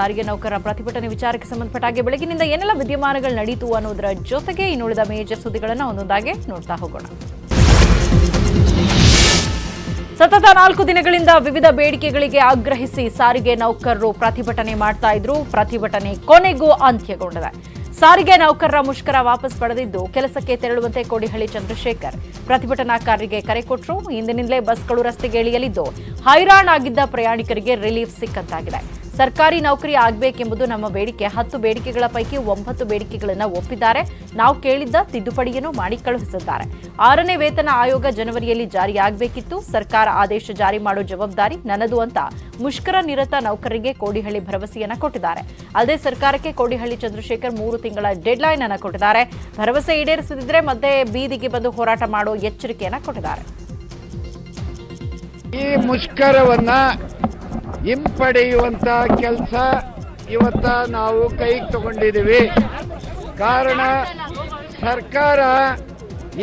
ಸಾರಿಗೆ ನೌಕರರ ಪ್ರತಿಭಟನೆ ವಿಚಾರಕ್ಕೆ ಸಂಬಂಧಪಟ್ಟ ಹಾಗೆ ಬೆಳಗಿನಿಂದ ಏನೆಲ್ಲ ವಿದ್ಯಮಾನಗಳು ನಡೀತು ಅನ್ನೋದರ ಜೊತೆಗೆ ಇನ್ನುಳಿದ ಮೇಜರ್ ಸುದ್ದಿಗಳನ್ನು ಒಂದೊಂದಾಗಿ ನೋಡ್ತಾ ಹೋಗೋಣ. ಸತತ ನಾಲ್ಕು ದಿನಗಳಿಂದ ವಿವಿಧ ಬೇಡಿಕೆಗಳಿಗೆ ಆಗ್ರಹಿಸಿ ಸಾರಿಗೆ ನೌಕರರು ಪ್ರತಿಭಟನೆ ಮಾಡ್ತಾ ಇದ್ರು. ಪ್ರತಿಭಟನೆ ಕೊನೆಗೂ ಅಂತ್ಯಗೊಂಡಿದೆ. ಸಾರಿಗೆ ನೌಕರರ ಮುಷ್ಕರ ವಾಪಸ್ ಪಡೆದಿದ್ದು ಕೆಲಸಕ್ಕೆ ತೆರಳುವಂತೆ ಕೋಡಿಹಳ್ಳಿ ಚಂದ್ರಶೇಖರ್ ಪ್ರತಿಭಟನಾಕಾರರಿಗೆ ಕರೆ ಕೊಟ್ಟರು ಇಂದಿನಿಂದಲೇ ಬಸ್ಗಳು ರಸ್ತೆಗೆ ಇಳಿಯಲಿದ್ದು ಹೈರಾಣಾಗಿದ್ದ ಪ್ರಯಾಣಿಕರಿಗೆ ರಿಲೀಫ್ ಸಿಕ್ಕಂತಾಗಿದೆ. ಸರ್ಕಾರಿ ನೌಕರಿ ಆಗಬೇಕೆಂಬುದು ನಮ್ಮ ಬೇಡಿಕೆ. ಹತ್ತು ಬೇಡಿಕೆಗಳ ಪೈಕಿ ಒಂಬತ್ತು ಬೇಡಿಕೆಗಳನ್ನು ಒಪ್ಪಿದ್ದಾರೆ. ನಾವು ಕೇಳಿದ್ದ ತಿದ್ದುಪಡಿಯನ್ನು ಮಾಡಿ ಕಳುಹಿಸಿದ್ದಾರೆ. ಆರನೇ ವೇತನ ಆಯೋಗ ಜನವರಿಯಲ್ಲಿ ಜಾರಿಯಾಗಬೇಕಿತ್ತು ಸರ್ಕಾರ ಆದೇಶ ಜಾರಿ ಮಾಡೋ ಜವಾಬ್ದಾರಿ ನನ್ನದು ಅಂತ ಮುಷ್ಕರ ನಿರತ ನೌಕರರಿಗೆ ಕೋಡಿಹಳ್ಳಿ ಭರವಸೆಯನ್ನ ಕೊಟ್ಟಿದ್ದಾರೆ. ಅಲ್ಲದೆ ಸರ್ಕಾರಕ್ಕೆ ಕೋಡಿಹಳ್ಳಿ ಚಂದ್ರಶೇಖರ್ ಮೂರು ತಿಂಗಳ ಡೆಡ್ಲೈನ್ ಅನ್ನು ಕೊಟ್ಟಿದ್ದಾರೆ. ಭರವಸೆ ಈಡೇರಿಸದಿದ್ರೆ ಮತ್ತೆ ಬೀದಿಗೆ ಬಂದು ಹೋರಾಟ ಮಾಡೋ ಎಚ್ಚರಿಕೆಯನ್ನ ಕೊಟ್ಟಿದ್ದಾರೆ. ಈ ಮುಷ್ಕರವನ್ನ ಹಿಂಪಡೆಯುವಂತ ಕೆಲಸ ಇವತ್ತ ನಾವು ಕೈಗೆ ತಗೊಂಡಿದ್ದೀವಿ. ಕಾರಣ, ಸರ್ಕಾರ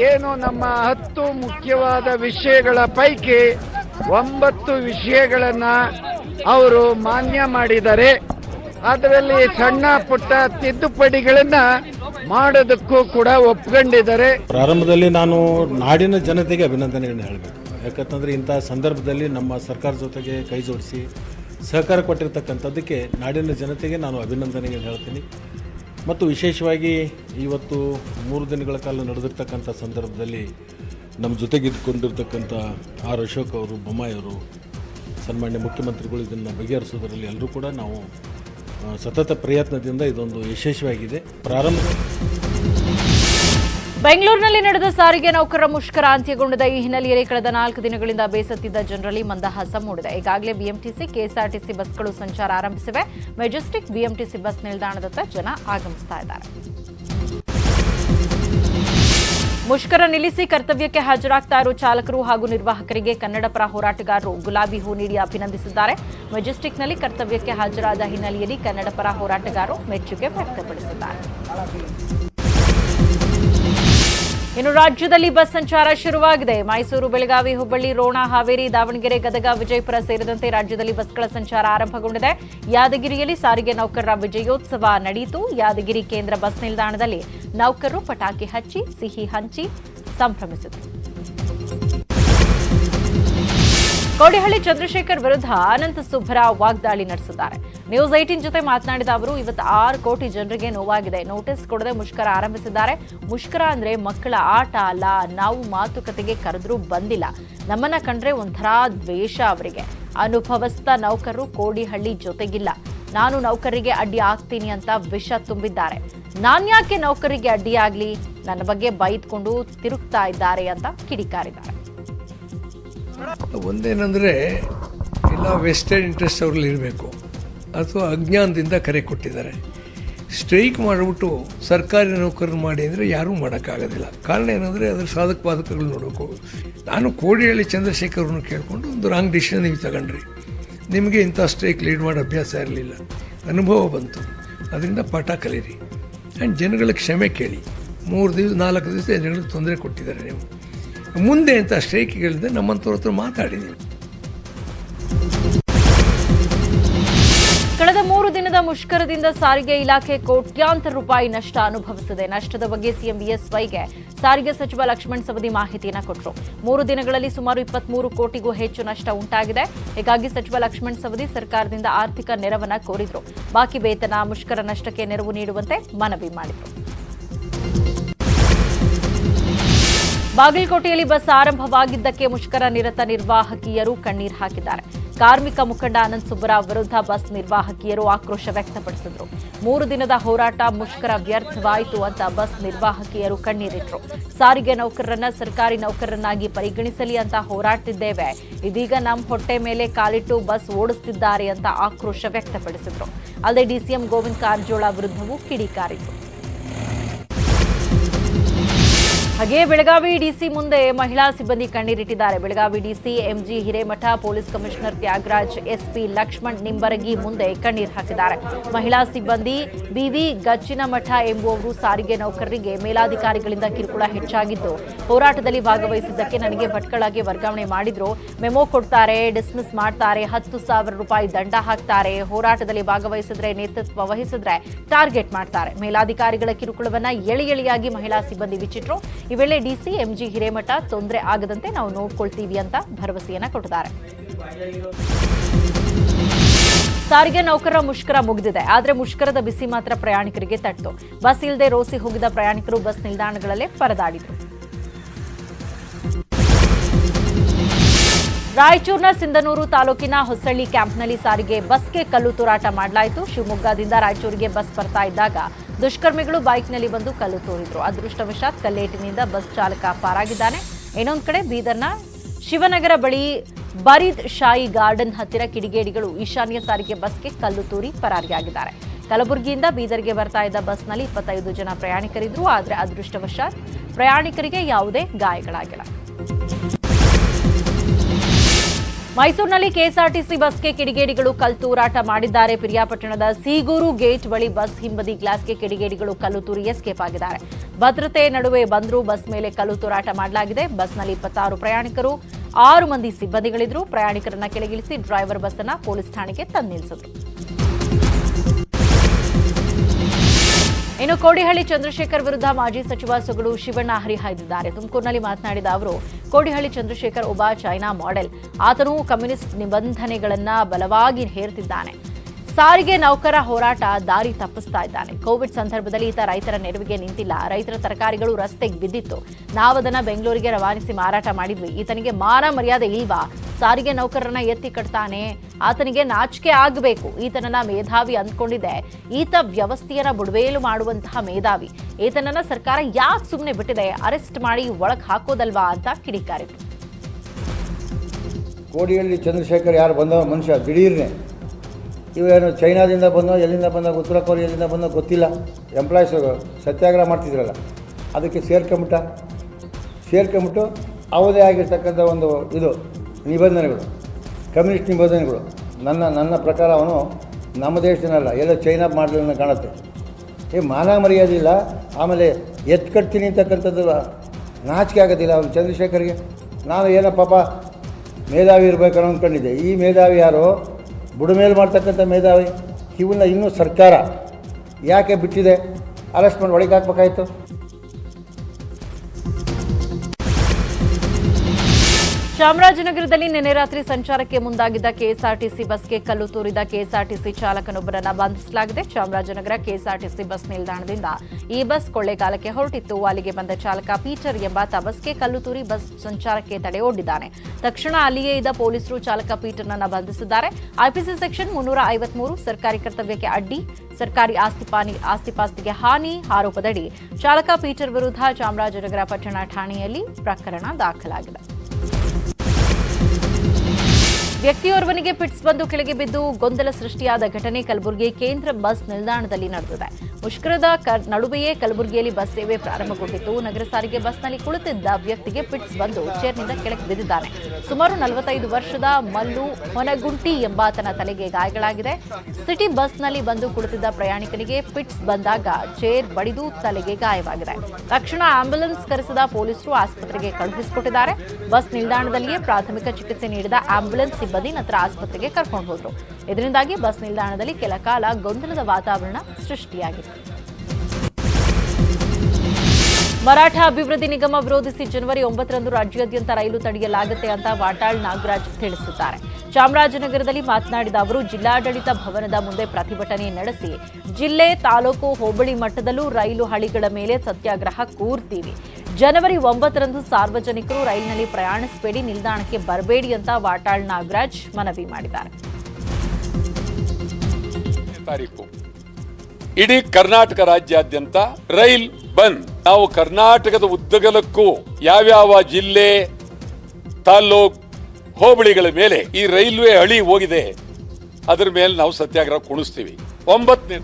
ಏನು ನಮ್ಮ ಹತ್ತು ಮುಖ್ಯವಾದ ವಿಷಯಗಳ ಪೈಕಿ ಒಂಬತ್ತು ವಿಷಯಗಳನ್ನ ಅವರು ಮಾನ್ಯ ಮಾಡಿದ್ದಾರೆ. ಅದರಲ್ಲಿ ಸಣ್ಣ ಪುಟ್ಟ ತಿದ್ದುಪಡಿಗಳನ್ನ ಮಾಡೋದಕ್ಕೂ ಕೂಡ ಒಪ್ಕೊಂಡಿದ್ದಾರೆ. ಪ್ರಾರಂಭದಲ್ಲಿ ನಾನು ನಾಡಿನ ಜನತೆಗೆ ಅಭಿನಂದನೆಗಳನ್ನು ಹೇಳಬೇಕು. ಯಾಕಂತಂದರೆ ಇಂಥ ಸಂದರ್ಭದಲ್ಲಿ ನಮ್ಮ ಸರ್ಕಾರ ಜೊತೆಗೆ ಕೈ ಜೋಡಿಸಿ ಸಹಕಾರ ಕೊಟ್ಟಿರ್ತಕ್ಕಂಥದ್ದಕ್ಕೆ ನಾಡಿನ ಜನತೆಗೆ ನಾನು ಅಭಿನಂದನೆಗೆ ಹೇಳ್ತೀನಿ. ಮತ್ತು ವಿಶೇಷವಾಗಿ ಇವತ್ತು ಮೂರು ದಿನಗಳ ಕಾಲ ನಡೆದಿರ್ತಕ್ಕಂಥ ಸಂದರ್ಭದಲ್ಲಿ ನಮ್ಮ ಜೊತೆಗಿದ್ದುಕೊಂಡಿರ್ತಕ್ಕಂಥ ಆರ್ ಅಶೋಕ್ ಅವರು ಬೊಮ್ಮಾಯಿಯವರು ಸನ್ಮಾನ್ಯ ಮುಖ್ಯಮಂತ್ರಿಗಳು ಇದನ್ನು ಬಗೆಹರಿಸೋದರಲ್ಲಿ ಎಲ್ಲರೂ ಕೂಡ ನಾವು ಸತತ ಪ್ರಯತ್ನದಿಂದ ಇದೊಂದು ಯಶಸ್ವಿಯಾಗಿದೆ. ಪ್ರಾರಂಭ ಬೆಂಗಳೂರಿನಲ್ಲಿ ನಡೆದ ಸಾರಿಗೆ ನೌಕರರ ಮುಷ್ಕರ ಅಂತ್ಯಗೊಂಡಿದೆ ಈ ಹಿನ್ನೆಲೆಯಲ್ಲಿ ಕಳೆದ ನಾಲ್ಕು ದಿನಗಳಿಂದ ಬೇಸತ್ತಿದ್ದ ಜನರಲ್ಲಿ ಮಂದಹಾಸ ಮೂಡಿದೆ. ಈಗಾಗಲೇ ಬಿಎಂಟಿಸಿ, ಕೆಎಸ್ಆರ್ಟಿಸಿ ಬಸ್ಗಳು ಸಂಚಾರ ಆರಂಭಿಸಿವೆ. ಮೆಜೆಸ್ಟಿಕ್ ಬಿಎಂಟಿಸಿ ಬಸ್ ನಿಲ್ದಾಣದತ್ತ ಜನ ಆಗಮಿಸ್ತಾ ಇದ್ದಾರೆ. ಮುಷ್ಕರ ನಿಲ್ಲಿಸಿ ಕರ್ತವ್ಯಕ್ಕೆ ಹಾಜರಾಗ್ತಾ ಇರೋ ಚಾಲಕರು ಹಾಗೂ ನಿರ್ವಾಹಕರಿಗೆ ಕನ್ನಡಪರ ಹೋರಾಟಗಾರರು ಗುಲಾಬಿ ಹೂ ನೀಡಿ ಅಭಿನಂದಿಸಿದ್ದಾರೆ. ಮೆಜೆಸ್ಟಿಕ್ನಲ್ಲಿ ಕರ್ತವ್ಯಕ್ಕೆ ಹಾಜರಾದ ಹಿನ್ನೆಲೆಯಲ್ಲಿ ಕನ್ನಡಪರ ಹೋರಾಟಗಾರರು ಮೆಚ್ಚುಗೆ ವ್ಯಕ್ತಪಡಿಸಿದ್ದಾರೆ. ಇನ್ನು ರಾಜ್ಯದಲ್ಲಿ ಬಸ್ ಸಂಚಾರ ಶುರುವಾಗಿದೆ. ಮೈಸೂರು, ಬೆಳಗಾವಿ, ಹುಬ್ಬಳ್ಳಿ, ರೋಣ, ಹಾವೇರಿ, ದಾವಣಗೆರೆ, ಗದಗ, ವಿಜಯಪುರ ಸೇರಿದಂತೆ ರಾಜ್ಯದಲ್ಲಿ ಬಸ್ಗಳ ಸಂಚಾರ ಆರಂಭಗೊಂಡಿದೆ. ಯಾದಗಿರಿಯಲ್ಲಿ ಸಾರಿಗೆ ನೌಕರರ ವಿಜಯೋತ್ಸವ ನಡೆಯಿತು. ಯಾದಗಿರಿ ಕೇಂದ್ರ ಬಸ್ ನಿಲ್ದಾಣದಲ್ಲಿ ನೌಕರರು ಪಟಾಕಿ ಹಚ್ಚಿ, ಸಿಹಿ ಹಂಚಿ ಸಂಭ್ರಮಿಸಿದರು. ಕೋಡಿಹಳ್ಳಿ ಚಂದ್ರಶೇಖರ್ ವಿರುದ್ಧ ಅನಂತ ಸುಬ್ಬರಾವ್ ವಾಗ್ದಾಳಿ ನಡೆಸಿದ್ದಾರೆ. ನ್ಯೂಸ್ ಏಟೀನ್ ಜೊತೆ ಮಾತನಾಡಿದ ಅವರು, ಇವತ್ತು ಆರು ಕೋಟಿ ಜನರಿಗೆ ನೋವಾಗಿದೆ. ನೋಟಿಸ್ ಕೊಡದೆ ಮುಷ್ಕರ ಆರಂಭಿಸಿದ್ದಾರೆ. ಮುಷ್ಕರ ಅಂದ್ರೆ ಮಕ್ಕಳ ಆಟ ಅಲ್ಲ. ನಾವು ಮಾತುಕತೆಗೆ ಕರೆದ್ರೂ ಬಂದಿಲ್ಲ. ನಮ್ಮನ್ನ ಕಂಡ್ರೆ ಒಂಥರ ದ್ವೇಷ ಅವರಿಗೆ. ಅನುಭವಸ್ಥ ನೌಕರರು ಕೋಡಿಹಳ್ಳಿ ಜೊತೆಗಿಲ್ಲ. ನಾನು ನೌಕರಿಗೆ ಅಡ್ಡಿ ಆಗ್ತೀನಿ ಅಂತ ವಿಷ ತುಂಬಿದ್ದಾರೆ. ನಾನ್ಯಾಕೆ ನೌಕರಿಗೆ ಅಡ್ಡಿಯಾಗ್ಲಿ ನನ್ನ ಬಗ್ಗೆ ಬೈದ್ಕೊಂಡು ತಿರುಗ್ತಾ ಇದ್ದಾರೆ ಅಂತ ಕಿಡಿಕಾರಿದ್ದಾರೆ. ಒಂದೇನೆಂದರೆ, ಇಲ್ಲ ವೆಸ್ಟರ್ನ್ ಇಂಟ್ರೆಸ್ಟ್ ಅವ್ರಲ್ಲಿ ಇರಬೇಕು. ಅಥವಾ ಅಜ್ಞಾನದಿಂದ ಕರೆ ಕೊಟ್ಟಿದ್ದಾರೆ. ಸ್ಟ್ರೈಕ್ ಮಾಡಿಬಿಟ್ಟು ಸರ್ಕಾರಿ ನೌಕರರು ಮಾಡಿ ಅಂದರೆ ಯಾರೂ ಮಾಡೋಕ್ಕಾಗೋದಿಲ್ಲ. ಕಾರಣ ಏನಂದರೆ, ಅದರ ಸಾಧಕ ಬಾಧಕಗಳು ನೋಡಬೇಕು. ನಾನು ಕೋಡಿಹಳ್ಳಿ ಚಂದ್ರಶೇಖರನ್ನು ಕೇಳಿಕೊಂಡು ಒಂದು ರಾಂಗ್ ಡಿಸಿಷನ್ ನೀವು ತಗೊಂಡ್ರಿ. ನಿಮಗೆ ಇಂಥ ಸ್ಟ್ರೈಕ್ ಲೀಡ್ ಮಾಡೋ ಅಭ್ಯಾಸ ಇರಲಿಲ್ಲ. ಅನುಭವ ಬಂತು. ಅದರಿಂದ ಪಾಠ ಕಲೀರಿ. ಆ್ಯಂಡ್ ಜನಗಳಿಗೆ ಕ್ಷಮೆ ಕೇಳಿ. ಮೂರು ದಿವಸ, ನಾಲ್ಕು ದಿವಸ ಜನಗಳಿಗೆ ತೊಂದರೆ ಕೊಟ್ಟಿದ್ದಾರೆ ನೀವು. ಮುಂದೆ ಅಂತ ಸ್ಟ್ರೈಕ್ಗಳಿದೆ ನಮ್ಮಂಥವ್ರ ಹತ್ರ ನೀವು ಕಳೆದ ಮೂರು ದಿನದ ಮುಷ್ಕರದಿಂದ ಸಾರಿಗೆ ಇಲಾಖೆ ಕೋಟ್ಯಾಂತರ ರೂಪಾಯಿ ನಷ್ಟ ಅನುಭವಿಸಿದೆ. ನಷ್ಟದ ಬಗ್ಗೆ ಸಿಎಂ ಬಿಎಸ್ವೈಗೆ ಸಾರಿಗೆ ಸಚಿವ ಲಕ್ಷ್ಮಣ್ ಸವದಿ ಮಾಹಿತಿಯನ್ನು ಕೊಟ್ಟರು ಮೂರು ದಿನಗಳಲ್ಲಿ ಸುಮಾರು ಇಪ್ಪತ್ಮೂರು ಕೋಟಿಗೂ ಹೆಚ್ಚು ನಷ್ಟ ಉಂಟಾಗಿದೆ. ಹೀಗಾಗಿ ಸಚಿವ ಲಕ್ಷ್ಮಣ್ ಸವದಿ ಸರ್ಕಾರದಿಂದ ಆರ್ಥಿಕ ನೆರವನ್ನ ಕೋರಿದರು. ಬಾಕಿ ವೇತನ, ಮುಷ್ಕರ ನಷ್ಟಕ್ಕೆ ನೆರವು ನೀಡುವಂತೆ ಮನವಿ ಮಾಡಿದರು. ಬಾಗಲಕೋಟೆಯಲ್ಲಿ ಬಸ್ ಆರಂಭವಾಗಿದ್ದಕ್ಕೆ ಮುಷ್ಕರ ನಿರತ ನಿರ್ವಾಹಕಿಯರು ಕಣ್ಣೀರು ಹಾಕಿದ್ದಾರೆ. ಕಾರ್ಮಿಕ ಮುಖಂಡ ಆನಂದ್ ಸುಬ್ಬರಾವ್ ವಿರುದ್ಧ ಬಸ್ ನಿರ್ವಾಹಕಿಯರು ಆಕ್ರೋಶ ವ್ಯಕ್ತಪಡಿಸಿದ್ರು. ಮೂರು ದಿನದ ಹೋರಾಟ ಮುಷ್ಕರ ವ್ಯರ್ಥವಾಯಿತು ಅಂತ ಬಸ್ ನಿರ್ವಾಹಕಿಯರು ಕಣ್ಣೀರಿಟ್ರು. ಸಾರಿಗೆ ನೌಕರರನ್ನ ಸರ್ಕಾರಿ ನೌಕರರನ್ನಾಗಿ ಪರಿಗಣಿಸಲಿ ಅಂತ ಹೋರಾಡ್ತಿದ್ದೇವೆ. ಇದೀಗ ನಮ್ಮ ಹೊಟ್ಟೆ ಮೇಲೆ ಕಾಲಿಟ್ಟು ಬಸ್ ಓಡಿಸ್ತಿದ್ದಾರೆ ಅಂತ ಆಕ್ರೋಶ ವ್ಯಕ್ತಪಡಿಸಿದ್ರು. ಅಲ್ಲದೆ ಡಿಸಿಎಂ ಗೋವಿಂದ ಕಾರಜೋಳ ವಿರುದ್ಧವೂ ಕಿಡಿಕಾರಿದ್ರು. ಹಾಗೆಯೇ ಬೆಳಗಾವಿ ಡಿಸಿ ಮುಂದೆ ಮಹಿಳಾ ಸಿಬ್ಬಂದಿ ಕಣ್ಣೀರಿಟ್ಟಿದ್ದಾರೆ. Belagavi DC MG Hiremath, police commissioner Thyagaraj, SP Lakshman Nimbaragi ಮುಂದೆ ಕಣ್ಣೀರು ಹಾಕಿದ್ದಾರೆ. ಮಹಿಳಾ ಸಿಬ್ಬಂದಿ ಬಿವಿ ಗಚ್ಚಿನಮಠ ಎಂಬುವವರು ಸಾರಿಗೆ ನೌಕರರಿಗೆ ಮೇಲಾಧಿಕಾರಿಗಳಿಂದ ಕಿರುಕುಳ ಹೆಚ್ಚಾಗಿದ್ದು, ಹೋರಾಟದಲ್ಲಿ ಭಾಗವಹಿಸಿದ್ದಕ್ಕೆ ನನಗೆ ಭಟ್ಕಳಾಗಿ ವರ್ಗಾವಣೆ ಮಾಡಿದ್ರು. ಮೆಮೊ ಕೊಡ್ತಾರೆ, ಡಿಸ್ಮಿಸ್ ಮಾಡ್ತಾರೆ, ಹತ್ತು ಸಾವಿರ ರೂಪಾಯಿ ದಂಡ ಹಾಕ್ತಾರೆ. ಹೋರಾಟದಲ್ಲಿ ಭಾಗವಹಿಸಿದ್ರೆ ನೇತೃತ್ವ ವಹಿಸಿದ್ರೆ ಟಾರ್ಗೆಟ್ ಮಾಡ್ತಾರೆ. ಮೇಲಾಧಿಕಾರಿಗಳ ಕಿರುಕುಳವನ್ನ ಎಳಿ ಎಳಿಯಾಗಿ ಮಹಿಳಾ ಸಿಬ್ಬಂದಿ ಬಿಚ್ಚಿಟ್ರು ಈ ವೇಳೆ ಡಿಸಿ ಎಂಜಿ ಹಿರೇಮಠ ತೊಂದರೆ ಆಗದಂತೆ ನಾವು ನೋಡ್ಕೊಳ್ತೀವಿ ಅಂತ ಭರವಸೆಯನ್ನ ಕೊಟ್ಟಿದ್ದಾರೆ. ಸಾರಿಗೆ ನೌಕರರ ಮುಷ್ಕರ ಮುಗಿದಿದೆ. ಆದರೆ ಮುಷ್ಕರದ ಬಿಸಿ ಮಾತ್ರ ಪ್ರಯಾಣಿಕರಿಗೆ ತಟ್ಟು. ಬಸ್ ಇಲ್ಲದೆ ರೋಸಿ ಹೋಗಿದ ಪ್ರಯಾಣಿಕರು ಬಸ್ ನಿಲ್ದಾಣಗಳಲ್ಲೇ ಪರದಾಡಿದರು. ರಾಯಚೂರಿನ ಸಿಂಧನೂರು ತಾಲೂಕಿನ ಹೊಸಳ್ಳಿ ಕ್ಯಾಂಪ್ನಲ್ಲಿ ಸಾರಿಗೆ ಬಸ್ಗೆ ಕಲ್ಲು ತೂರಾಟ ಮಾಡಲಾಯಿತು. ಶಿವಮೊಗ್ಗದಿಂದ ರಾಯಚೂರಿಗೆ ಬಸ್ ಬರ್ತಾ ಇದ್ದಾಗ ದುಷ್ಕರ್ಮಿಗಳು ಬೈಕ್ನಲ್ಲಿ ಬಂದು ಕಲ್ಲು ತೋರಿದ್ರು. ಅದೃಷ್ಟವಶಾತ್ ಕಲ್ಲೇಟಿನಿಂದ ಬಸ್ ಚಾಲಕ ಪಾರಾಗಿದ್ದಾನೆ. ಇನ್ನೊಂದು ಕಡೆ ಬೀದರ್ನ ಶಿವನಗರ ಬಳಿ ಬರೀದ್ ಶಾಯಿ ಗಾರ್ಡನ್ ಹತ್ತಿರ ಕಿಡಿಗೇಡಿಗಳು ಈಶಾನ್ಯ ಸಾರಿಗೆ ಬಸ್ಗೆ ಕಲ್ಲು ತೂರಿ ಪರಾರಿಯಾಗಿದ್ದಾರೆ. ಕಲಬುರಗಿಯಿಂದ ಬೀದರ್ಗೆ ಬರ್ತಾ ಇದ್ದ ಬಸ್ನಲ್ಲಿ ಇಪ್ಪತ್ತೈದು ಜನ ಪ್ರಯಾಣಿಕರಿದ್ರು. ಆದರೆ ಅದೃಷ್ಟವಶಾತ್ ಪ್ರಯಾಣಿಕರಿಗೆ ಯಾವುದೇ ಗಾಯಗಳಾಗಿಲ್ಲ. ಮೈಸೂರಿನಲ್ಲಿ ಕೆಎಸ್ಆರ್ಟಿಸಿ ಬಸ್ಗೆ ಕಿಡಿಗೇಡಿಗಳು ಕಲ್ತೂರಾಟ ಮಾಡಿದ್ದಾರೆ. ಪಿರಿಯಾಪಟ್ಟಣದ ಸೀಗೂರು ಗೇಟ್ ಬಳಿ ಬಸ್ ಹಿಂಬದಿ ಗ್ಲಾಸ್ಗೆ ಕಿಡಿಗೇಡಿಗಳು ಕಲ್ಲು ತೂರಿ ಎಸ್ಕೇಪ್ ಆಗಿದ್ದಾರೆ. ಭದ್ರತೆ ನಡುವೆ ಬಂದರೂ ಬಸ್ ಮೇಲೆ ಕಲ್ಲು ತೂರಾಟ ಮಾಡಲಾಗಿದೆ. ಬಸ್ನಲ್ಲಿ ಇಪ್ಪತ್ತಾರು ಪ್ರಯಾಣಿಕರು, ಆರು ಮಂದಿ ಸಿಬ್ಬಂದಿಗಳಿದ್ರು ಪ್ರಯಾಣಿಕರನ್ನ ಕೆಳಗಿಳಿಸಿ ಡ್ರೈವರ್ ಬಸ್ ಅನ್ನ ಪೊಲೀಸ್ ಠಾಣೆಗೆ ತಂದು ಇನ್ನು ಕೋಡಿಹಳ್ಳಿ ಚಂದ್ರಶೇಖರ್ ವಿರುದ್ಧ ಮಾಜಿ ಸಚಿವ ಸುಗಳು ಶಿವಣ್ಣ ಹರಿಹಾಯ್ದಿದ್ದಾರೆ. ತುಮಕೂರಿನಲ್ಲಿ ಮಾತನಾಡಿದ ಅವರು, ಕೋಡಿಹಳ್ಳಿ ಚಂದ್ರಶೇಖರ್ ಒಬ್ಬ ಚೈನಾ ಮಾಡೆಲ್. ಆತನು ಕಮ್ಯುನಿಸ್ಟ್ ನಿಬಂಧನೆಗಳನ್ನು ಬಲವಾಗಿ ಹೇರ್ತಿದ್ದಾನೆ. ಸಾರಿಗೆ ನೌಕರ ಹೋರಾಟ ದಾರಿ ತಪ್ಪಿಸ್ತಾ ಇದ್ದಾನೆ. ಕೋವಿಡ್ ಸಂದರ್ಭದಲ್ಲಿ ಈತ ರೈತರ ನೆರವಿಗೆ ನಿಂತಿಲ್ಲ. ರೈತರ ತರಕಾರಿಗಳು ರಸ್ತೆಗೆ ಬಿದ್ದಿತ್ತು. ನಾವದನ್ನ ಬೆಂಗಳೂರಿಗೆ ರವಾನಿಸಿ ಮಾರಾಟ ಮಾಡಿದ್ವಿ. ಈತನಿಗೆ ಮಾನ ಮರ್ಯಾದೆ ಇಲ್ವಾ? ಸಾರಿಗೆ ನೌಕರರನ್ನ ಎತ್ತಿ ಕಟ್ತಾನೆ. ಆತನಿಗೆ ನಾಚಿಕೆ ಆಗಬೇಕು. ಈತನನ್ನ ಮೇಧಾವಿ ಅಂದ್ಕೊಂಡಿದೆ. ಈತ ವ್ಯವಸ್ಥೆಯನ್ನ ಬುಡವೇಲು ಮಾಡುವಂತಹ ಮೇಧಾವಿ. ಈತನನ್ನ ಸರ್ಕಾರ ಯಾಕೆ ಸುಮ್ಮನೆ ಬಿಟ್ಟಿದೆ? ಅರೆಸ್ಟ್ ಮಾಡಿ ಒಳಗ್ ಹಾಕೋದಲ್ವಾ ಅಂತ ಕಿಡಿಕಾರಿದ್ರು. ಕೋಡಿಹಳ್ಳಿ ಚಂದ್ರಶೇಖರ್ ಯಾರು ಬಂದ ಮನುಷ್ಯ ದಿಢೀರ್ನೆ. ಇವೇನು ಚೈನಾದಿಂದ ಬಂದೋ, ಎಲ್ಲಿಂದ ಬಂದ, ಉತ್ತರ ಕೊರಿಯಾದಿಂದ ಬಂದೋ ಗೊತ್ತಿಲ್ಲ. ಎಂಪ್ಲಾಯ್ಸ್ ಸತ್ಯಾಗ್ರಹ ಮಾಡ್ತಿದ್ರಲ್ಲ, ಅದಕ್ಕೆ ಸೇರ್ಕೊಂಬಿಟ್ಟ. ಸೇರ್ಕೊಂಬಿಟ್ಟು ಅವದೇ ಆಗಿರ್ತಕ್ಕಂಥ ಒಂದು ಇದು, ನಿಬಂಧನೆಗಳು, ಕಮ್ಯುನಿಸ್ಟ್ ನಿಬಂಧನೆಗಳು. ನನ್ನ ನನ್ನ ಪ್ರಕಾರ ಅವನು ನಮ್ಮ ದೇಶದಲ್ಲ ಎಲ್ಲ ಚೈನಾ ಮಾಡಲಿಲ್ಲ ಕಾಣುತ್ತೆ. ಏ, ಮಾನ ಮರ್ಯಾದೆ ಇಲ್ಲ. ಆಮೇಲೆ ಎತ್ತು ಕಟ್ತೀನಿ ಅಂತಕ್ಕಂಥದ್ದು ನಾಚಿಕೆ ಆಗೋದಿಲ್ಲ ಅವನು ಚಂದ್ರಶೇಖರ್ಗೆ. ನಾನು ಏನೋ ಪಾಪ ಮೇಧಾವಿ ಇರಬೇಕನ್ನೋ ಅಂದ್ಕೊಂಡಿದ್ದೆ ಈ ಮೇಧಾವಿ ಯಾರು? ಬುಡಮೇಲೆ ಮಾಡ್ತಕ್ಕಂಥ ಮೇಧಾವಿ ಇವನ್ನ ಇನ್ನೂ ಸರ್ಕಾರ ಯಾಕೆ ಬಿಟ್ಟಿದೆ? ಅರೆಸ್ಟ್ ಮಾಡಿ ಒಳಗೆ ಹಾಕ್ಬೇಕಾಯ್ತು? ಚಾಮರಾಜನಗರದಲ್ಲಿ ನಿನ್ನೆ ರಾತ್ರಿ ಸಂಚಾರಕ್ಕೆ ಮುಂದಾಗಿದ್ದ ಕೆಎಸ್ಆರ್ಟಿಸಿ ಬಸ್ಗೆ ಕಲ್ಲು ತೂರಿದ ಕೆಎಸ್ಆರ್ಟಿಸಿ ಚಾಲಕನೊಬ್ಬರನ್ನು ಬಂಧಿಸಲಾಗಿದೆ. ಚಾಮರಾಜನಗರ ಕೆಎಸ್ಆರ್ಟಿಸಿ ಬಸ್ ನಿಲ್ದಾಣದಿಂದ ಈ ಬಸ್ ಕೊಳ್ಳೆಗಾಲಕ್ಕೆ ಹೊರಟಿತ್ತು. ಅಲ್ಲಿಗೆ ಬಂದ ಚಾಲಕ ಪೀಟರ್ ಎಂಬಾತ ಬಸ್ಗೆ ಕಲ್ಲು ತೂರಿ ಬಸ್ ಸಂಚಾರಕ್ಕೆ ತಡೆ ಒಡ್ಡಿದ್ದಾನೆ ತಕ್ಷಣ ಅಲ್ಲಿಯೇ ಇದ್ದ ಪೊಲೀಸರು ಚಾಲಕ ಪೀಟರ್ನನ್ನು ಬಂಧಿಸಿದ್ದಾರೆ. ಐಪಿಸಿ ಸೆಕ್ಷನ್ ಮುನ್ನೂರ ಐವತ್ಮೂರು ಸರ್ಕಾರಿ ಕರ್ತವ್ಯಕ್ಕೆ ಅಡ್ಡಿ. ಸರ್ಕಾರಿ ಆಸ್ತಿಪಾನಿ ಆಸ್ತಿಪಾಸ್ತಿಗೆ ಹಾನಿ ಆರೋಪದಡಿ ಚಾಲಕ ಪೀಟರ್ ವಿರುದ್ಧ ಚಾಮರಾಜನಗರ ಪಟ್ಟಣ ಠಾಣೆಯಲ್ಲಿ ಪ್ರಕರಣ ದಾಖಲಾಗಿದೆ. ವ್ಯಕ್ತಿಯೋರ್ವನಿಗೆ ಪಿಟ್ಸ್ ಬಂದು ಕೆಳಗೆ ಬಿದ್ದು ಗೊಂದಲ ಸೃಷ್ಟಿಯಾದ ಘಟನೆ ಕಲಬುರಗಿ ಕೇಂದ್ರ ಬಸ್ ನಿಲ್ದಾಣದಲ್ಲಿ ನಡೆದಿದೆ. ಮುಷ್ಕರದ ನಡುವೆಯೇ ಕಲಬುರಗಿಯಲ್ಲಿ ಬಸ್ ಸೇವೆ ಪ್ರಾರಂಭಗೊಂಡಿತ್ತು ನಗರ ಸಾರಿಗೆ ಬಸ್ನಲ್ಲಿ ಕುಳಿತಿದ್ದ ವ್ಯಕ್ತಿಗೆ ಪಿಟ್ಸ್ ಬಂದು ಚೇರ್ನಿಂದ ಕೆಳಗೆ ಬಿದ್ದಿದ್ದಾನೆ ಸುಮಾರು ನಲವತ್ತೈದು ವರ್ಷದ ಮಲ್ಲು ಹೊನಗುಂಟಿ ಎಂಬಾತನ ತಲೆಗೆ ಗಾಯಗಳಾಗಿದೆ. ಸಿಟಿ ಬಸ್ನಲ್ಲಿ ಬಂದು ಕುಳಿತಿದ್ದ ಪ್ರಯಾಣಿಕನಿಗೆ ಪಿಟ್ಸ್ ಬಂದಾಗ ಚೇರ್ ಬಡಿದು ತಲೆಗೆ ಗಾಯವಾಗಿದೆ. ತಕ್ಷಣ ಆಂಬ್ಯುಲೆನ್ಸ್ ಕರೆಸಿದ ಪೊಲೀಸರು ಆಸ್ಪತ್ರೆಗೆ ಕಳುಹಿಸಿಕೊಟ್ಟಿದ್ದಾರೆ. ಬಸ್ ನಿಲ್ದಾಣದಲ್ಲಿಯೇ ಪ್ರಾಥಮಿಕ ಚಿಕಿತ್ಸೆ ನೀಡಿದ ಆಂಬ್ಯುಲೆನ್ಸ್ ಸಿಬ್ಬಂದಿ ನಂತರ ಆಸ್ಪತ್ರೆಗೆ ಕರ್ಕೊಂಡು ಹೋದ್ರು. ಇದರಿಂದಾಗಿ ಬಸ್ ನಿಲ್ದಾಣದಲ್ಲಿ ಕೆಲ ಕಾಲ ಗೊಂದಲದ ವಾತಾವರಣ ಸೃಷ್ಟಿಯಾಗಿತ್ತು ಮರಾಠ ಅಭಿವೃದ್ಧಿ ನಿಗಮ ವಿರೋಧಿಸಿ ಜನವರಿ ಒಂಬತ್ತರಂದು ರಾಜ್ಯಾದ್ಯಂತ ರೈಲು ತಡೆಯಲಾಗುತ್ತೆ ಅಂತ ವಾಟಾಳ್ ನಾಗರಾಜ್ ತಿಳಿಸಿದ್ದಾರೆ. ಚಾಮರಾಜನಗರದಲ್ಲಿ ಮಾತನಾಡಿದ ಅವರು, ಜಿಲ್ಲಾಡಳಿತ ಭವನದ ಮುಂದೆ ಪ್ರತಿಭಟನೆ ನಡೆಸಿ ಜಿಲ್ಲೆ ತಾಲೂಕು ಹೋಬಳಿ ಮಟ್ಟದಲ್ಲೂ ರೈಲು ಹಳಿಗಳ ಮೇಲೆ ಸತ್ಯಾಗ್ರಹ ಕೂರ್ತೀವಿ. ಜನವರಿ ಒಂಬತ್ತರಂದು ಸಾರ್ವಜನಿಕರು ರೈಲಿನಲ್ಲಿ ಪ್ರಯಾಣಿಸಬೇಡಿ, ನಿಲ್ದಾಣಕ್ಕೆ ಬರಬೇಡಿ ಅಂತ ವಾಟಾಳ್ ನಾಗರಾಜ್ ಮನವಿ ಮಾಡಿದ್ದಾರೆ. ತಾರೀಕು. ಇಡೀ ಕರ್ನಾಟಕ ರಾಜ್ಯಾದ್ಯಂತ ರೈಲ್ ಬಂದ್. ನಾವು ಕರ್ನಾಟಕದ ಉದ್ದಗಲಕ್ಕೂ ಯಾವ್ಯಾವ ಜಿಲ್ಲೆ, ತಾಲ್ಲೂಕ್, ಹೋಬಳಿಗಳ ಮೇಲೆ ಈ ರೈಲ್ವೆ ಹಳಿ ಹೋಗಿದೆ. ಅದ್ರ ಮೇಲೆ ನಾವು ಸತ್ಯಾಗ್ರಹ ಕುಣಿಸ್ತೀವಿ. ಒಂಬತ್ತನೇ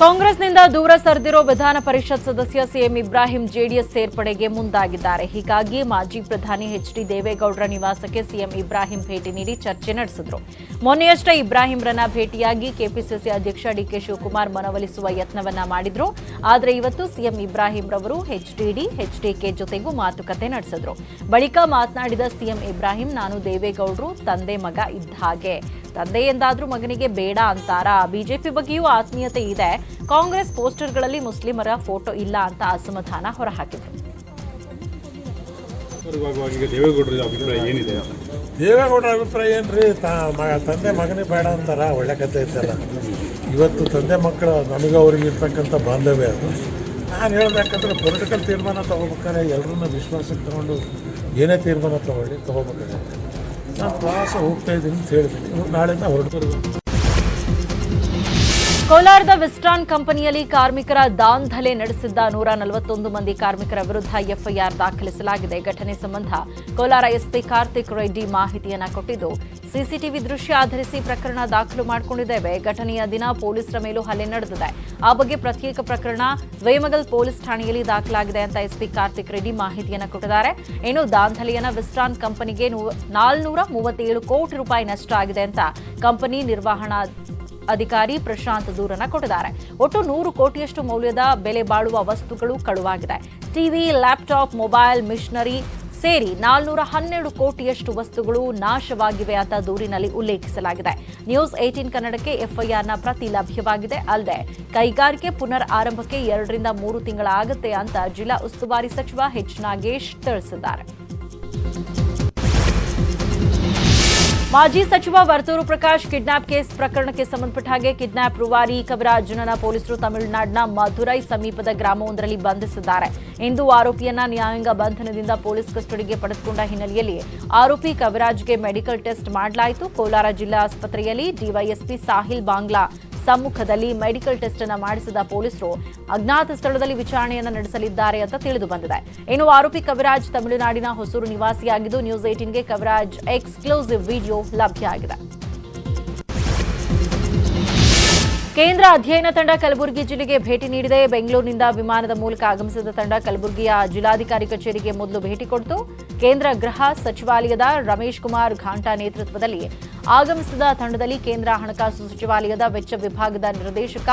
ಕಾಂಗ್ರೆಸ್ನಿಂದ ದೂರ ಸರಿದಿರೋ ವಿಧಾನ ಪರಿಷತ್ ಸದಸ್ಯ ಸಿಎಂ ಇಬ್ರಾಹಿಂ ಜೆಡಿಎಸ್ ಸೇರ್ಪಡೆಗೆ ಮುಂದಾಗಿದ್ದಾರೆ. ಹೀಗಾಗಿ ಮಾಜಿ ಪ್ರಧಾನಿ ಎಚ್ ಡಿ ದೇವೇಗೌಡರ ನಿವಾಸಕ್ಕೆ ಸಿಎಂ ಇಬ್ರಾಹಿಂ ಭೇಟಿ ನೀಡಿ ಚರ್ಚೆ ನಡೆಸಿದ್ರು. ಮೊನ್ನೆಯಷ್ಟೇ ಇಬ್ರಾಹಿಂರನ್ನ ಭೇಟಿಯಾಗಿ ಕೆಪಿಸಿಸಿ ಅಧ್ಯಕ್ಷ ಡಿಕೆ ಶಿವಕುಮಾರ್ ಮನವೊಲಿಸುವ ಯತ್ನವನ್ನ ಮಾಡಿದ್ರು. ಆದರೆ ಇವತ್ತು ಸಿಎಂ ಇಬ್ರಾಹಿಂ ರವರು ಎಚ್ಡಿಡಿ ಎಚ್ಡಿಕೆ ಜೊತೆಗೂ ಮಾತುಕತೆ ನಡೆಸಿದ್ರು. ಬಳಿಕ ಮಾತನಾಡಿದ ಸಿಎಂ ಇಬ್ರಾಹಿಂ, ನಾನು ದೇವೇಗೌಡರು, ತಂದೆ ಮಗ ಇದ್ದ ಹಾಗೆ. ತಂದೆ ಎಂದಾದ್ರೂ ಮಗನಿಗೆ ಬೇಡ ಅಂತಾರ? ಬಿಜೆಪಿ ಬಗ್ಗೆಯೂ ಆತ್ಮೀಯತೆ ಇದೆ. ಕಾಂಗ್ರೆಸ್ ಪೋಸ್ಟರ್ಗಳಲ್ಲಿ ಮುಸ್ಲಿಮರ ಫೋಟೋ ಇಲ್ಲ ಅಂತ ಅಸಮಾಧಾನ ಹೊರಹಾಕಿದ್ರು. ದೇವೇಗೌಡರ ಅಭಿಪ್ರಾಯ ಏನ್ರಿ? ತಂದೆ ಮಗನಿಗೆ ಬೇಡ ಅಂತಾರ? ಒಳ್ಳೆ ಕಥೆ ಐತಲ್ಲ ಇವತ್ತು ತಂದೆ ಮಕ್ಕಳು ನಮಗೆ ಅವ್ರಿಗೆ ಇರ್ತಕ್ಕಂಥ ಬಾಂಧವ್ಯ ಅದು. ನಾನು ಹೇಳ್ಬೇಕಂದ್ರೆ ಪೊಲಿಟಿಕಲ್ ತೀರ್ಮಾನ ತೊಗೋಬೇಕಾದ್ರೆ ಎಲ್ಲರನ್ನ ವಿಶ್ವಾಸಕ್ಕೆ ತಗೊಂಡು ಏನೇ ತೀರ್ಮಾನ ತಗೊಳ್ಳಿ, ತೊಗೋಬೇಕಾಗುತ್ತೆ. ನಾನು ಪ್ರವಾಸ ಹೋಗ್ತಾ ಇದ್ದೀನಿ ಅಂತ ಹೇಳಿದ್ದೀನಿ ನಾಳೆಯಿಂದ ಹೊರಟು ಕೋಲಾರದ ವಿಸ್ಟ್ರಾನ್ ಕಂಪನಿಯಲ್ಲಿ ಕಾರ್ಮಿಕರ ದಾಂಧಲೆ ನಡೆಸಿದ್ದ ನೂರ ನಲವತ್ತೊಂದು ಮಂದಿ ಕಾರ್ಮಿಕರ ವಿರುದ್ಧ ಎಫ್ಐಆರ್ ದಾಖಲಿಸಲಾಗಿದೆ. ಘಟನೆ ಸಂಬಂಧ ಕೋಲಾರ ಎಸ್ಪಿ ಕಾರ್ತಿಕ್ ರೆಡ್ಡಿ ಮಾಹಿತಿಯನ್ನು ಕೊಟ್ಟಿದ್ದು, ಸಿಸಿಟಿವಿ ದೃಶ್ಯ ಆಧರಿಸಿ ಪ್ರಕರಣ ದಾಖಲು ಮಾಡಿಕೊಂಡಿದ್ದೇವೆ. ಘಟನೆಯ ದಿನ ಪೊಲೀಸರ ಮೇಲೂ ಹಲ್ಲೆ ನಡೆದಿದೆ. ಆ ಬಗ್ಗೆ ಪ್ರತ್ಯೇಕ ಪ್ರಕರಣ ವೇಮಗಲ್ ಪೊಲೀಸ್ ಠಾಣೆಯಲ್ಲಿ ದಾಖಲಾಗಿದೆ ಅಂತ ಎಸ್ಪಿ ಕಾರ್ತಿಕ್ ರೆಡ್ಡಿ ಮಾಹಿತಿಯನ್ನು ಕೊಟ್ಟಿದ್ದಾರೆ. ಇನ್ನು ದಾಂಧಲೆಯನ್ನ ವಿಸ್ಟ್ರಾನ್ ಕಂಪನಿಗೆ ನಾಲ್ನೂರ ಮೂವತ್ತೇಳು ಕೋಟಿ ರೂಪಾಯಿ ನಷ್ಟ ಆಗಿದೆ ಅಂತ ಕಂಪನಿ ನಿರ್ವಹಣಾ ಅಧಿಕಾರಿ ಪ್ರಶಾಂತ್ ದೂರನ ಕೊಟ್ಟಿದ್ದಾರೆ. ಒಟ್ಟು ನೂರು ಕೋಟಿಯಷ್ಟು ಮೌಲ್ಯದ ಬೆಲೆ ಬಾಳುವ ವಸ್ತುಗಳು ಕಳುವಾಗಿದೆ. ಟಿವಿ, ಲ್ಯಾಪ್ಟಾಪ್, ಮೊಬೈಲ್, ಮಿಷನರಿ ಸೇರಿ ನಾಲ್ನೂರ ಹನ್ನೆರಡು ಕೋಟಿಯಷ್ಟು ವಸ್ತುಗಳು ನಾಶವಾಗಿವೆ ಅಂತ ದೂರಿನಲ್ಲಿ ಉಲ್ಲೇಖಿಸಲಾಗಿದೆ. ನ್ಯೂಸ್ ಏಟೀನ್ ಕನ್ನಡಕ್ಕೆ ಎಫ್ಐಆರ್ನ ಪ್ರತಿ ಲಭ್ಯವಾಗಿದೆ. ಅಲ್ಲದೆ, ಕೈಗಾರಿಕೆ ಪುನರ್ ಆರಂಭಕ್ಕೆ ಎರಡರಿಂದ ಮೂರು ತಿಂಗಳಾಗುತ್ತೆ ಅಂತ ಜಿಲ್ಲಾ ಉಸ್ತುವಾರಿ ಸಚಿವ ಎಚ್ ನಾಗೇಶ್ ತಿಳಿಸಿದ್ದಾರೆ. ಮಾಜಿ ಸಚಿವ ವರ್ತೂರು ಪ್ರಕಾಶ್ ಕಿಡ್ನಾಪ್ ಕೇಸ್ ಪ್ರಕರಣಕ್ಕೆ ಸಂಬಂಧಪಟ್ಟ ಹಾಗೆ ಕಿಡ್ನಾಪ್ ರೂವಾರಿ ಕವಿರಾಜನನ್ನ ಪೊಲೀಸರು ತಮಿಳುನಾಡಿನ ಮಧುರೈ ಸಮೀಪದ ಗ್ರಾಮವೊಂದರಲ್ಲಿ ಬಂಧಿಸಿದ್ದಾರೆ. ಇಂದು ಆರೋಪಿಯನ್ನ ನ್ಯಾಯಾಂಗ ಬಂಧನದಿಂದ ಪೊಲೀಸ್ ಕಸ್ಟಡಿಗೆ ಪಡೆದುಕೊಂಡ ಹಿನ್ನೆಲೆಯಲ್ಲಿ ಆರೋಪಿ ಕವಿರಾಜ್ಗೆ ಮೆಡಿಕಲ್ ಟೆಸ್ಟ್ ಮಾಡಲಾಯಿತು. ಕೋಲಾರ ಜಿಲ್ಲಾ ಆಸ್ಪತ್ರೆಯಲ್ಲಿ ಡಿವೈಎಸ್ಪಿ ಸಾಹಿಲ್ ಬಾಂಗ್ಲಾ ಸಮ್ಮುಖದಲ್ಲಿ ಮೆಡಿಕಲ್ ಟೆಸ್ಟ್ ಅನ್ನು ಮಾಡಿಸಿದ ಪೊಲೀಸರು ಅಜ್ಞಾತ ಸ್ಥಳದಲ್ಲಿ ವಿಚಾರಣೆಯನ್ನು ನಡೆಸಲಿದ್ದಾರೆ ಅಂತ ತಿಳಿದು ಬಂದಿದೆ. ಇನ್ನು ಆರೋಪಿ ಕವಿರಾಜ್ ತಮಿಳುನಾಡಿನ ಹೊಸೂರು ನಿವಾಸಿಯಾಗಿದ್ದು, ನ್ಯೂಸ್ ಏಟೀನ್ಗೆ ಕವಿರಾಜ್ ಎಕ್ಸ್ಕ್ಲೂಸಿವ್ ವಿಡಿಯೋ ಲಭ್ಯ ಆಗಿದೆ. ಕೇಂದ್ರ ಅಧ್ಯಯನ ತಂಡ ಕಲಬುರಗಿ ಜಿಲ್ಲೆಗೆ ಭೇಟಿ ನೀಡಿದೆ. ಬೆಂಗಳೂರಿನಿಂದ ವಿಮಾನದ ಮೂಲಕ ಆಗಮಿಸಿದ ತಂಡ ಕಲಬುರಗಿಯ ಜಿಲ್ಲಾಧಿಕಾರಿ ಕಚೇರಿಗೆ ಮೊದಲು ಭೇಟಿ ಕೊಡಿತು. ಕೇಂದ್ರ ಗೃಹ ಸಚಿವಾಲಯದ ರಮೇಶ್ ಕುಮಾರ್ ಘಾಂಟಾ ನೇತೃತ್ವದಲ್ಲಿ ಆಗಮಿಸಿದ ತಂಡದಲ್ಲಿ ಕೇಂದ್ರ ಹಣಕಾಸು ಸಚಿವಾಲಯದ ವೆಚ್ಚ ವಿಭಾಗದ ನಿರ್ದೇಶಕ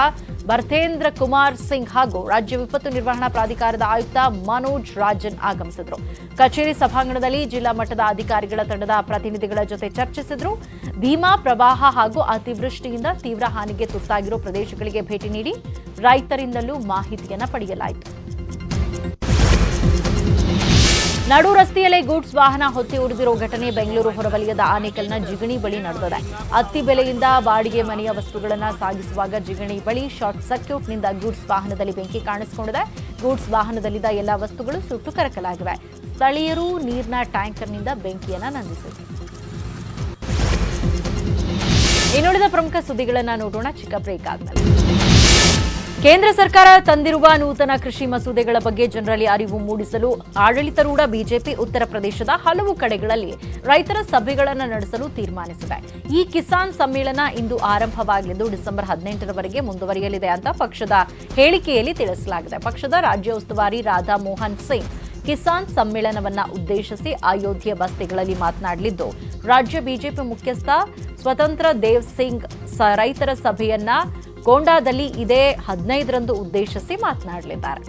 ಭರ್ತೇಂದ್ರ ಕುಮಾರ್ ಸಿಂಗ್ ಹಾಗೂ ರಾಜ್ಯ ವಿಪತ್ತು ನಿರ್ವಹಣಾ ಪ್ರಾಧಿಕಾರದ ಆಯುಕ್ತ ಮನೋಜ್ ರಾಜನ್ ಆಗಮಿಸಿದರು. ಕಚೇರಿ ಸಭಾಂಗಣದಲ್ಲಿ ಜಿಲ್ಲಾ ಮಟ್ಟದ ಅಧಿಕಾರಿಗಳ ತಂಡದ ಪ್ರತಿನಿಧಿಗಳ ಜೊತೆ ಚರ್ಚಿಸಿದ್ರು. ಭೀಮಾ ಪ್ರವಾಹ ಹಾಗೂ ಅತಿವೃಷ್ಟಿಯಿಂದ ತೀವ್ರ ಹಾನಿಗೆ ತುತ್ತಾಗಿರೋ ಪ್ರದೇಶಗಳಿಗೆ ಭೇಟಿ ನೀಡಿ ರೈತರಿಂದಲೂ ಮಾಹಿತಿಯನ್ನು ಪಡೆಯಲಾಯಿತು. ನಡು ರಸ್ತೆಯಲ್ಲೇ ಗೂಡ್ಸ್ ವಾಹನ ಹೊತ್ತಿ ಉರಿದಿರೋ ಘಟನೆ ಬೆಂಗಳೂರು ಹೊರವಲಯದ ಆನೇಕಲ್ನ ಜಿಗಣಿ ಬಳಿ ನಡೆದಿದೆ. ಅತ್ತಿ ಬೆಲೆಯಿಂದ ಬಾಡಿಗೆ ಮನೆಯ ವಸ್ತುಗಳನ್ನು ಸಾಗಿಸುವಾಗ ಜಿಗಣಿ ಬಳಿ ಶಾರ್ಟ್ ಸರ್ಕ್ಯೂಟ್ನಿಂದ ಗೂಡ್ಸ್ ವಾಹನದಲ್ಲಿ ಬೆಂಕಿ ಕಾಣಿಸಿಕೊಂಡಿದೆ. ಗೂಡ್ಸ್ ವಾಹನದಲ್ಲಿದ್ದ ಎಲ್ಲ ವಸ್ತುಗಳು ಸುಟ್ಟು ಕರಕಲಾಗಿವೆ. ಸ್ಥಳೀಯರು ನೀರಿನ ಟ್ಯಾಂಕರ್ನಿಂದ ಬೆಂಕಿಯನ್ನು ನಂದಿಸಿದರು. ಇನ್ನುಳಿದ ಪ್ರಮುಖ ಸುದ್ದಿಗಳನ್ನು ನೋಡೋಣ. ಚಿಕ್ಕ ಬ್ರೇಕ್ ಆದ್ಮೇಲೆ. ಕೇಂದ್ರ ಸರ್ಕಾರ ತಂದಿರುವ ನೂತನ ಕೃಷಿ ಮಸೂದೆಗಳ ಬಗ್ಗೆ ಜನರಲ್ಲಿ ಅರಿವು ಮೂಡಿಸಲು ಆಡಳಿತಾರೂಢ ಬಿಜೆಪಿ ಉತ್ತರ ಪ್ರದೇಶದ ಹಲವು ಕಡೆಗಳಲ್ಲಿ ರೈತರ ಸಭೆಗಳನ್ನು ನಡೆಸಲು ತೀರ್ಮಾನಿಸಿದೆ. ಈ ಕಿಸಾನ್ ಸಮ್ಮೇಳನ ಇಂದು ಆರಂಭವಾಗಲಿದ್ದು ಡಿಸೆಂಬರ್ ಹದಿನೆಂಟರವರೆಗೆ ಮುಂದುವರಿಯಲಿದೆ ಅಂತ ಪಕ್ಷದ ಹೇಳಿಕೆಯಲ್ಲಿ ತಿಳಿಸಲಾಗಿದೆ. ಪಕ್ಷದ ರಾಜ್ಯ ಉಸ್ತುವಾರಿ ರಾಧಾ ಮೋಹನ್ ಸಿಂಗ್ ಕಿಸಾನ್ ಸಮ್ಮೇಳನವನ್ನ ಉದ್ದೇಶಿಸಿ ಅಯೋಧ್ಯೆ ಬಸ್ತಿಗಳಲ್ಲಿ ಮಾತನಾಡಲಿದ್ದು, ರಾಜ್ಯ ಬಿಜೆಪಿ ಮುಖ್ಯಸ್ಥ ಸ್ವತಂತ್ರ ದೇವ್ ಸಿಂಗ್ ರೈತರ ಸಭೆಯನ್ನ ಗೋಂಡಾದಲ್ಲಿ ಇದೇ ಹದಿನೈದರಂದು ಉದ್ದೇಶಿಸಿ ಮಾತನಾಡಲಿದ್ದಾರೆ.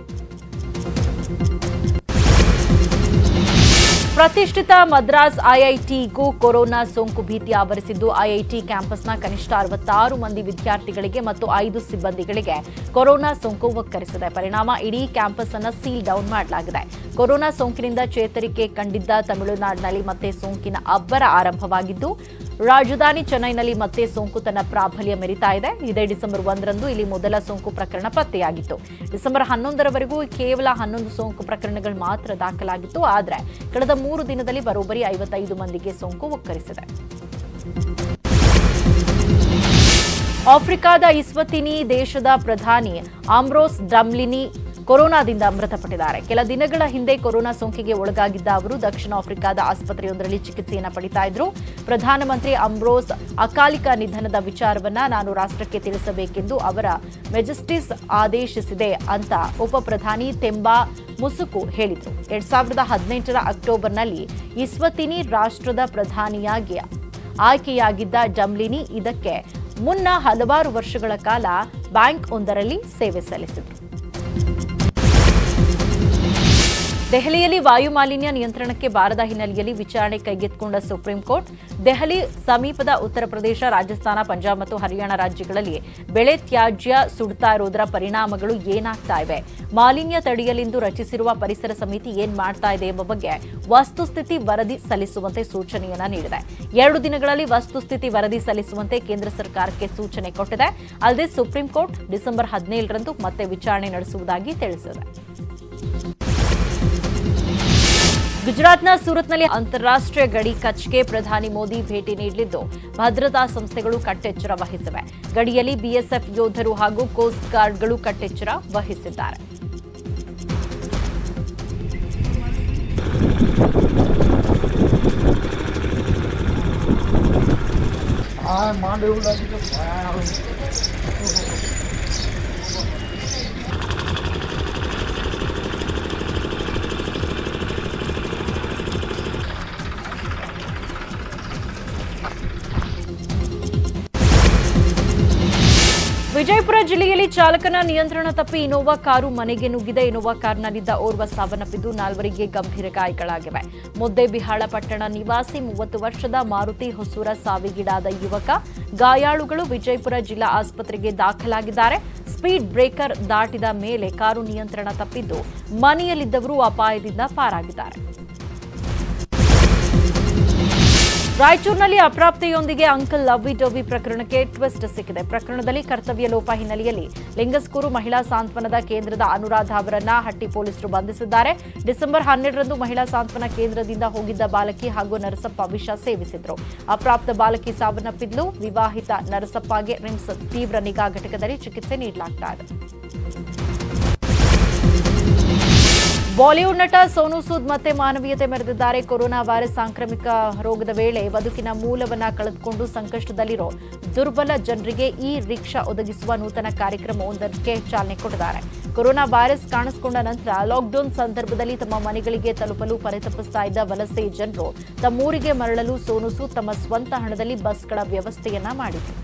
ಪ್ರತಿಷ್ಠಿತ ಮದ್ರಾಸ್ ಐಐಟಿಗೂ ಕೊರೋನಾ ಸೋಂಕು ಭೀತಿ ಆವರಿಸಿದ್ದು, ಐಐಟಿ ಕ್ಯಾಂಪಸ್ನ ಕನಿಷ್ಠ ಅರವತ್ತಾರು ಮಂದಿ ವಿದ್ಯಾರ್ಥಿಗಳಿಗೆ ಮತ್ತು ಐದು ಸಿಬ್ಬಂದಿಗಳಿಗೆ ಕೊರೋನಾ ಸೋಂಕು ಒಕ್ಕರಿಸಿದೆ ಪರಿಣಾಮ ಇಡೀ ಕ್ಯಾಂಪಸ್ ಅನ್ನು ಸೀಲ್ ಡೌನ್ ಮಾಡಲಾಗಿದೆ. ಕೊರೋನಾ ಸೋಂಕಿನಿಂದ ಚೇತರಿಕೆ ಕಂಡಿದ್ದ ತಮಿಳುನಾಡಿನಲ್ಲಿ ಮತ್ತೆ ಸೋಂಕಿನ ಅಬ್ಬರ ಆರಂಭವಾಗಿದ್ದು ರಾಜಧಾನಿ ಚೆನ್ನೈನಲ್ಲಿ ಮತ್ತೆ ಸೋಂಕು ತನ್ನ ಪ್ರಾಬಲ್ಯ ಮೆರಿತಾ ಇದೆ. ಇದೇ ಡಿಸೆಂಬರ್ ಒಂದರಂದು ಇಲ್ಲಿ ಮೊದಲ ಸೋಂಕು ಪ್ರಕರಣ ಪತ್ತೆಯಾಗಿತ್ತು. ಡಿಸೆಂಬರ್ ಹನ್ನೊಂದರವರೆಗೂ ಕೇವಲ ಹನ್ನೊಂದು ಸೋಂಕು ಪ್ರಕರಣಗಳು ಮಾತ್ರ ದಾಖಲಾಗಿತ್ತು. ಆದರೆ ಕಳೆದ ಮೂರು ದಿನದಲ್ಲಿ ಬರೋಬ್ಬರಿ ಐವತ್ತೈದು ಮಂದಿಗೆ ಸೋಂಕು ಒಕ್ಕರಿಸಿದೆ. ಆಫ್ರಿಕಾದ ಇಸ್ವತಿನಿ ದೇಶದ ಪ್ರಧಾನಿ ಆಮ್ರೋಸ್ ಡಮ್ಲಿನಿ ಕೊರೋನಾದಿಂದ ಮೃತಪಟ್ಟಿದ್ದಾರೆ. ಕೆಲ ದಿನಗಳ ಹಿಂದೆ ಕೊರೋನಾ ಸೋಂಕಿಗೆ ಒಳಗಾಗಿದ್ದ ಅವರು ದಕ್ಷಿಣ ಆಫ್ರಿಕಾದ ಆಸ್ಪತ್ರೆಯೊಂದರಲ್ಲಿ ಚಿಕಿತ್ಸೆಯನ್ನು ಪಡಿತಾ ಇದ್ರು. ಪ್ರಧಾನಮಂತ್ರಿ ಅಂಬ್ರೋಸ್ ಅಕಾಲಿಕ ನಿಧನದ ವಿಚಾರವನ್ನ ನಾನು ರಾಷ್ಟ್ರಕ್ಕೆ ತಿಳಿಸಬೇಕೆಂದು ಅವರ ಮೆಜೆಸ್ಟಿಸ್ ಆದೇಶಿಸಿದೆ ಅಂತ ಉಪ ಪ್ರಧಾನಿ ತೆಂಬಾ ಮುಸುಕು ಹೇಳಿದರು. ಎರಡ್ ಸಾವಿರದ ಹದಿನೆಂಟರ ಅಕ್ಟೋಬರ್ನಲ್ಲಿ ಇಸ್ವತಿನಿ ರಾಷ್ಟ್ರದ ಪ್ರಧಾನಿಯಾಗಿ ಆಯ್ಕೆಯಾಗಿದ್ದ ಜಮ್ಲಿನಿ ಇದಕ್ಕೆ ಮುನ್ನ ಹಲವಾರು ವರ್ಷಗಳ ಕಾಲ ಬ್ಯಾಂಕ್ ಒಂದರಲ್ಲಿ ಸೇವೆ ಸಲ್ಲಿಸಿದ್ರು. ದೆಹಲಿಯಲ್ಲಿ ವಾಯು ಮಾಲಿನ್ಯ ನಿಯಂತ್ರಣಕ್ಕೆ ಬಾರದ ಹಿನ್ನೆಲೆಯಲ್ಲಿ ವಿಚಾರಣೆ ಕೈಗೆತ್ತಿಕೊಂಡ ಸುಪ್ರೀಂ ಕೋರ್ಟ್, ದೆಹಲಿ ಸಮೀಪದ ಉತ್ತರ ಪ್ರದೇಶ, ರಾಜಸ್ಥಾನ, ಪಂಜಾಬ್ ಮತ್ತು ಹರಿಯಾಣ ರಾಜ್ಯಗಳಲ್ಲಿ ಬೆಳೆ ತ್ಯಾಜ್ಯ ಸುಡ್ತಾ ಇರೋದರ ಪರಿಣಾಮಗಳು ಏನಾಗ್ತಾ ಇವೆ? ಮಾಲಿನ್ಯ ತಡೆಯಲೆಂದು ರಚಿಸಿರುವ ಪರಿಸರ ಸಮಿತಿ ಏನ್ ಮಾಡ್ತಾ ಇದೆ ಎಂಬ ಬಗ್ಗೆ ವಸ್ತುಸ್ಥಿತಿ ವರದಿ ಸಲ್ಲಿಸುವಂತೆ ಸೂಚನೆಯನ್ನ ನೀಡಿದೆ. ಎರಡು ದಿನಗಳಲ್ಲಿ ವಸ್ತುಸ್ಥಿತಿ ವರದಿ ಸಲ್ಲಿಸುವಂತೆ ಕೇಂದ್ರ ಸರ್ಕಾರಕ್ಕೆ ಸೂಚನೆ ಕೊಟ್ಟಿದೆ. ಅಲ್ಲದೆ ಸುಪ್ರೀಂ ಕೋರ್ಟ್ ಡಿಸೆಂಬರ್ ಹದಿನೇಳರಂದು ಮತ್ತೆ ವಿಚಾರಣೆ ನಡೆಸುವುದಾಗಿ ತಿಳಿಸಿದೆ. ಗುಜರಾತ್ನ ಸೂರತ್ನಲ್ಲಿ ಅಂತಾರಾಷ್ಟ್ರೀಯ ಗಡಿ ಕಚ್ಗೆ ಪ್ರಧಾನಿ ಮೋದಿ ಭೇಟಿ ನೀಡಲಿದ್ದು, ಭದ್ರತಾ ಸಂಸ್ಥೆಗಳು ಕಟ್ಟೆಚ್ಚರ ವಹಿಸಿವೆ. ಗಡಿಯಲ್ಲಿ ಬಿಎಸ್ಎಫ್ ಯೋಧರು ಹಾಗೂ ಕೋಸ್ಟ್ ಗಾರ್ಡ್ಗಳು ಕಟ್ಟೆಚ್ಚರ ವಹಿಸಿದ್ದಾರೆ. ವಿಜಯಪುರ ಜಿಲ್ಲೆಯಲ್ಲಿ ಚಾಲಕನ ನಿಯಂತ್ರಣ ತಪ್ಪಿ ಇನೋವಾ ಕಾರು ಮನೆಗೆ ನುಗ್ಗಿದ. ಇನೋವಾ ಕಾರ್ನಲ್ಲಿದ್ದ ಓರ್ವ ಸಾವನ್ನಪ್ಪಿದ್ದು ನಾಲ್ವರಿಗೆ ಗಂಭೀರ ಗಾಯಗಳಾಗಿವೆ. ಮುದ್ದೇಬಿಹಾಳ ಪಟ್ಟಣ ನಿವಾಸಿ, ಮೂವತ್ತು ವರ್ಷದ ಮಾರುತಿ ಹೊಸೂರ ಸಾವಿಗೀಡಾದ ಯುವಕ, ಗಾಯಾಳುಗಳು ವಿಜಯಪುರ ಜಿಲ್ಲಾ ಆಸ್ಪತ್ರೆಗೆ ದಾಖಲಾಗಿದ್ದಾರೆ. ಸ್ಪೀಡ್ ಬ್ರೇಕರ್ ದಾಟಿದ ಮೇಲೆ ಕಾರು ನಿಯಂತ್ರಣ ತಪ್ಪಿದ್ದು ಮನೆಯಲ್ಲಿದ್ದವರು ಅಪಾಯದಿಂದ ಪಾರಾಗಿದ್ದಾರೆ. ರಾಯಚೂರಿನಲ್ಲಿ ಅಪ್ರಾಪ್ತೆಯೊಂದಿಗೆ ಅಂಕಲ್ ಲವ್ವಿ ಡೋವಿ ಪ್ರಕರಣಕ್ಕೆ ಟ್ವಿಸ್ಟ್ ಸಿಕ್ಕಿದೆ. ಪ್ರಕರಣದಲ್ಲಿ ಕರ್ತವ್ಯ ಲೋಪ ಹಿನ್ನೆಲೆಯಲ್ಲಿ ಲಿಂಗಸ್ಕೂರು ಮಹಿಳಾ ಸಾಂತ್ವನದ ಕೇಂದ್ರದ ಅನುರಾಧ ಅವರನ್ನ ಹಟ್ಟಿ ಪೊಲೀಸರು ಬಂಧಿಸಿದ್ದಾರೆ. ಡಿಸೆಂಬರ್ ಹನ್ನೆರಡರಂದು ಮಹಿಳಾ ಸಾಂತ್ವನ ಕೇಂದ್ರದಿಂದ ಹೋಗಿದ್ದ ಬಾಲಕಿ ಹಾಗೂ ನರಸಪ್ಪ ವಿಷ ಸೇವಿಸಿದ್ರು. ಅಪ್ರಾಪ್ತ ಬಾಲಕಿ ಸಾವನ್ನಪ್ಪಿದ್ಲು. ವಿವಾಹಿತ ನರಸಪ್ಪಗೆ ರಿಮ್ಸ್ ತೀವ್ರ ನಿಗಾ ಘಟಕದಲ್ಲಿ ಚಿಕಿತ್ಸೆ ನೀಡಲಾಗ್ತಾ ಇದೆ. ಬಾಲಿವುಡ್ ನಟ ಸೋನು ಸೂದ್ ಮತ್ತೆ ಮಾನವೀಯತೆ ಮೆರೆದಿದ್ದಾರೆ. ಕೊರೋನಾ ವೈರಸ್ ಸಾಂಕ್ರಾಮಿಕ ರೋಗದ ವೇಳೆ ಬದುಕಿನ ಮೂಲವನ್ನ ಕಳೆದುಕೊಂಡು ಸಂಕಷ್ಟದಲ್ಲಿರೋ ದುರ್ಬಲ ಜನರಿಗೆ ಈ ರಿಕ್ಷಾ ಒದಗಿಸುವ ನೂತನ ಕಾರ್ಯಕ್ರಮವೊಂದಕ್ಕೆ ಚಾಲನೆ ಕೊಟ್ಟಿದ್ದಾರೆ. ಕೊರೋನಾ ವೈರಸ್ ಕಾಣಿಸಿಕೊಂಡ ನಂತರ ಲಾಕ್ಡೌನ್ ಸಂದರ್ಭದಲ್ಲಿ ತಮ್ಮ ಮನೆಗಳಿಗೆ ತಲುಪಲು ಪರಿತಪಿಸ್ತಾ ಇದ್ದ ವಲಸೆ ಜನರು ತಮ್ಮೂರಿಗೆ ಮರಳಲು ಸೋನು ಸೂದ್ ತಮ್ಮ ಸ್ವಂತ ಹಣದಲ್ಲಿ ಬಸ್ಗಳ ವ್ಯವಸ್ಥೆಯನ್ನ ಮಾಡಿದ್ರು.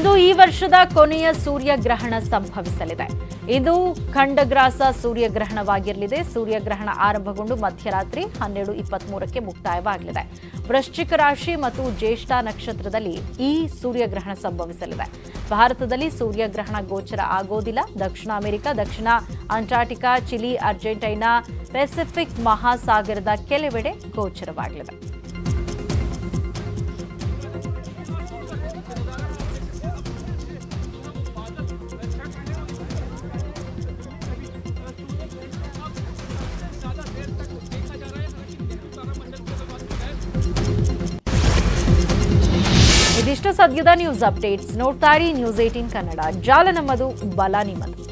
ಇಂದು ಈ ವರ್ಷದ ಕೊನೆಯ ಸೂರ್ಯಗ್ರಹಣ ಸಂಭವಿಸಲಿದೆ. ಇದು ಖಂಡಗ್ರಾಸ ಸೂರ್ಯಗ್ರಹಣವಾಗಿರಲಿದೆ. ಸೂರ್ಯಗ್ರಹಣ ಆರಂಭಗೊಂಡು ಮಧ್ಯರಾತ್ರಿ ಹನ್ನೆರಡು ಇಪ್ಪತ್ಮೂರಕ್ಕೆ ಮುಕ್ತಾಯವಾಗಲಿದೆ. ವೃಶ್ಚಿಕ ರಾಶಿ ಮತ್ತು ಜ್ಯೇಷ್ಠ ನಕ್ಷತ್ರದಲ್ಲಿ ಈ ಸೂರ್ಯಗ್ರಹಣ ಸಂಭವಿಸಲಿದೆ. ಭಾರತದಲ್ಲಿ ಸೂರ್ಯಗ್ರಹಣ ಗೋಚರ ಆಗೋದಿಲ್ಲ. ದಕ್ಷಿಣ ಅಮೆರಿಕ, ದಕ್ಷಿಣ ಅಂಟಾರ್ಟಿಕಾ, ಚಿಲಿ, ಅರ್ಜೆಂಟೈನಾ, ಪೆಸಿಫಿಕ್ ಮಹಾಸಾಗರದ ಕೆಲವೆಡೆ ಗೋಚರವಾಗಲಿದೆ. ಸದ್ಯದ ನ್ಯೂಸ್ ಅಪ್ಡೇಟ್ಸ್ ನೋಡ್ತಾ ನ್ಯೂಸ್ ಏಟೀನ್ ಕನ್ನಡ. ಜಾಲ ನಮ್ಮದು ಬಲ ನಿಮ್ಮದು.